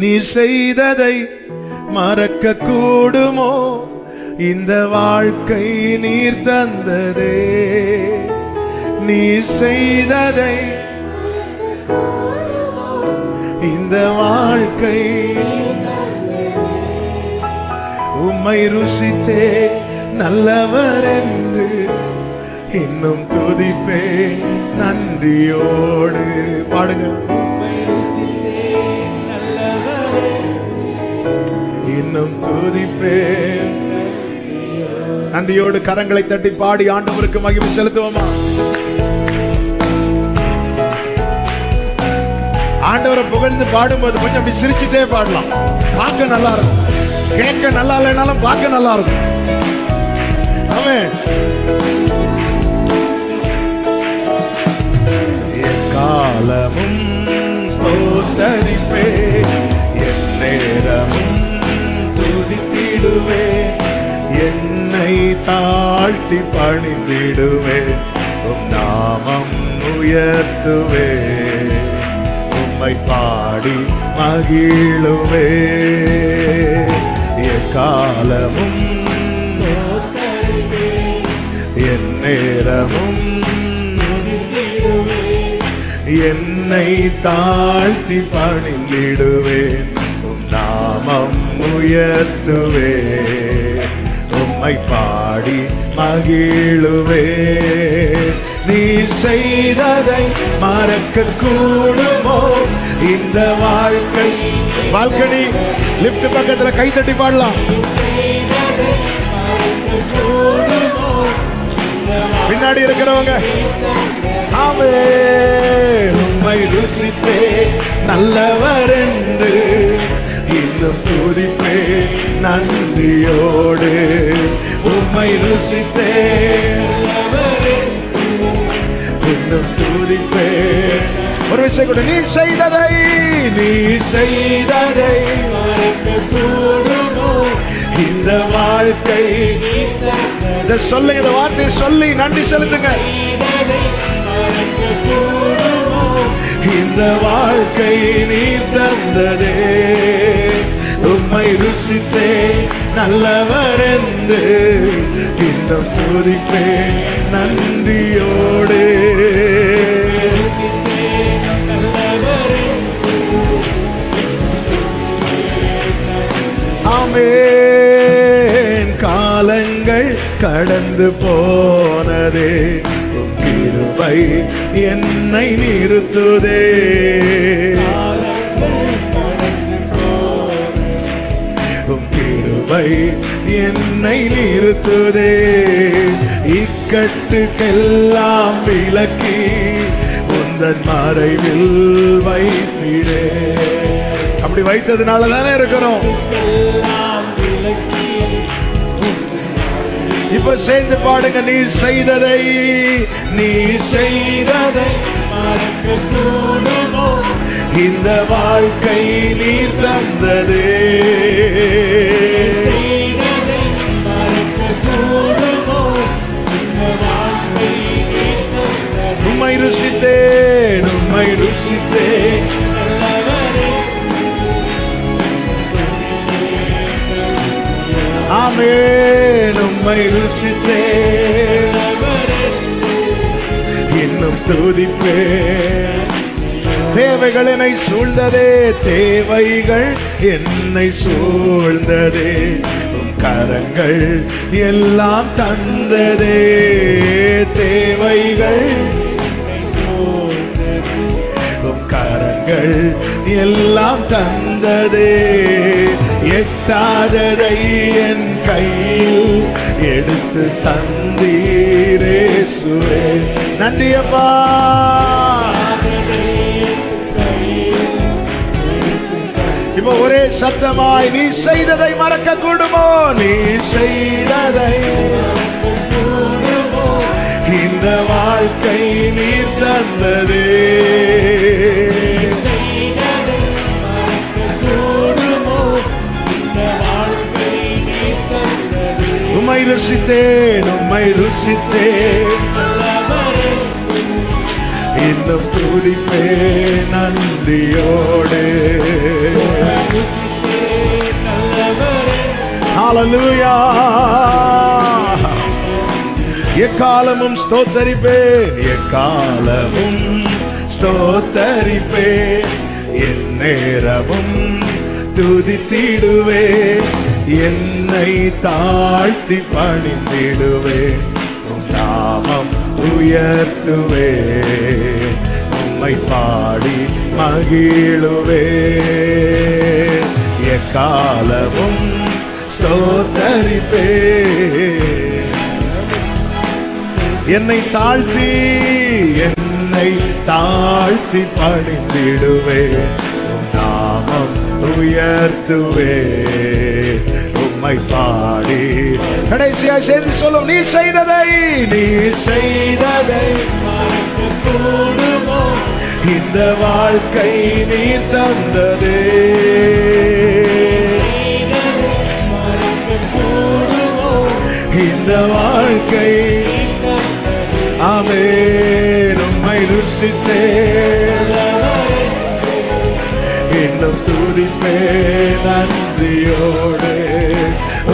நீ செய்ததை மறக்க கூடுமோ இந்த வாழ்க்கை நீர் தந்ததே. நீர் செய்ததை இந்த வாழ்க்கை உம்மை ருசித்தே நல்லவர் என்று இன்னும் துதிப்பே நன்றியோடு பாடுங்கள். துதிப்பேன். நந்தியோடு நன்றியோடு கரங்களை தட்டி பாடி ஆண்டவருக்கு மகிமை செலுத்துவோமா? ஆண்டவரை புகழ்ந்து பாடும்போது கொஞ்சம் அப்படி சிரிச்சுட்டே பாடலாம். பார்க்க நல்லா இருக்கும். கேட்க நல்லா இல்லைனாலும் பார்க்க நல்லா இருக்கும். ஆமென். காலமும் ஸ்தோத்தரிப்பே என் நேரமும் பணிந்திடுவே என்னை தாழ்த்தி பணிந்திடுவே உம் நாமம் உயர்த்துவே. உம்மை பாடி மகிழுவே எக்காலமும் என் நேரமும் என்னை தாழ்த்தி பணிந்திடுவேன் உம் நாமம் உயர்த்துவே. உம்மை பாடி மகிழுவே. நீ செய்ததை மறக்க கூடுமோ? இந்த வாழ்க்கை. பால்கனி லிப்ட் பக்கத்துல கை தட்டி பாடலாம். பின்னாடி இருக்கிறவங்க ஆமே உம்மை ருசித்தே நல்லவர் என்று. இன்னும் துதிப்பே நன்றியோடு உம்மை ருசித்தே. இன்னும் துதிப்பே ஒரு விஷயம் கூட நீ செய்ததை நீ செய்ததை இந்த வாழ்க்கை இதை சொல்லுங்க இந்த வார்த்தையை சொல்லி நன்றி செலுத்துங்க. இந்த வாழ்க்கை நீ தந்ததே. ருசித்தே நல்லவர் என்று இன்னும் துதிப்பே நன்றியோடு. ஆமேன். காலங்கள் கடந்து போனதே கிருபை என்னை நிறுத்துதே. கிருபை என்னை நிறுத்துதே. இக்கட்டுக்கெல்லாம் விளக்கி உந்தன் மறைவில் வைத்திரே. அப்படி வைத்ததுனால தானே இருக்கிறோம் இப்ப சேர்ந்து பாடுங்க நீ செய்ததை நீ செய்ததை இந்த வாழ்க்கை நீ தந்ததே. உம்மை ருசித்தேன் உம்மை ருசித்தேன் ஆமேன் உம்மை இன்னும் துதிப்பேன் தேவைகள் என்னை சூழ்ந்ததே தேவைகள் என்னை சூழ்ந்ததே. கரங்கள் எல்லாம் தந்ததே. கரங்கள் எல்லாம் தந்ததே. எட்டாததை என் கையில் எடுத்து தந்தீரே சுரே நன்றியப்பா இப்போ ஒரே சத்தமாய் நீ செய்ததை மறக்க கூடுமோ நீ செய்ததை இந்த வாழ்க்கை நீர் தந்ததே. ருசித்தேன் உம்மை ருசித்தேன். இன்னும் துடிப்பேன் நந்தியோடு ஹalleluya எக்காலமும் ஸ்தோத்தரிப்பேன் எக்காலமும் ஸ்தோத்தரிப்பேன். என் நேரமும் துதித்திடுவேன். என்னை தாழ்த்தி பணிந்திடுவேன் நாமம் உயர்த்துவே. உம்மை பாடி மகிழுவே. எக்காலமும் ஸ்தோத்தரிப்பே. என்னை தாழ்த்தி என்னை தாழ்த்தி பணிந்திடுவே. நாமம் உயர்த்துவே. மகிமை பாடி கடைசியா சேர்ந்து சொல்லும் நீ செய்ததை நீ செய்ததை கூடுமோ? இந்த வாழ்க்கை நீ தந்ததே. இந்த வாழ்க்கை ஆமென். நம்மை ருசித்தே இன்னும் துடிப்பே நன்றியோடு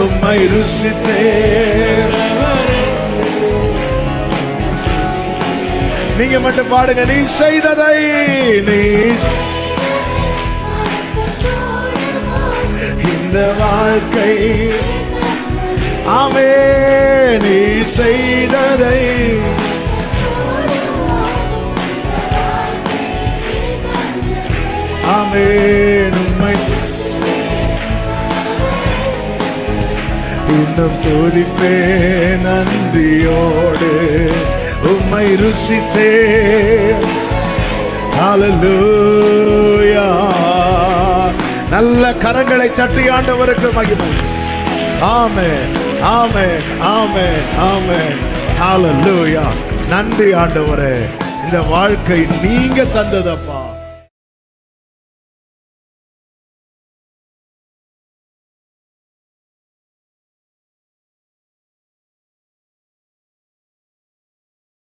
உம்மை ருசித்தே நீங்க மட்டும் பாடுங்க நீ செய்ததை நீ இந்த வாழ்க்கை. ஆமே நீ செய்ததை. மேடுமை உண்மை. இன்னும் துதிப்பே நன்றியோடு உம்மை ருசித்தே அலலூயா நல்ல கரங்களை தட்டி ஆண்டவருக்கு மகிமை. ஆமே ஆமே ஆமே ஆமே ஹalleluya நன்றி ஆண்டவரே. இந்த வாழ்க்கை நீங்க தந்ததப்பா.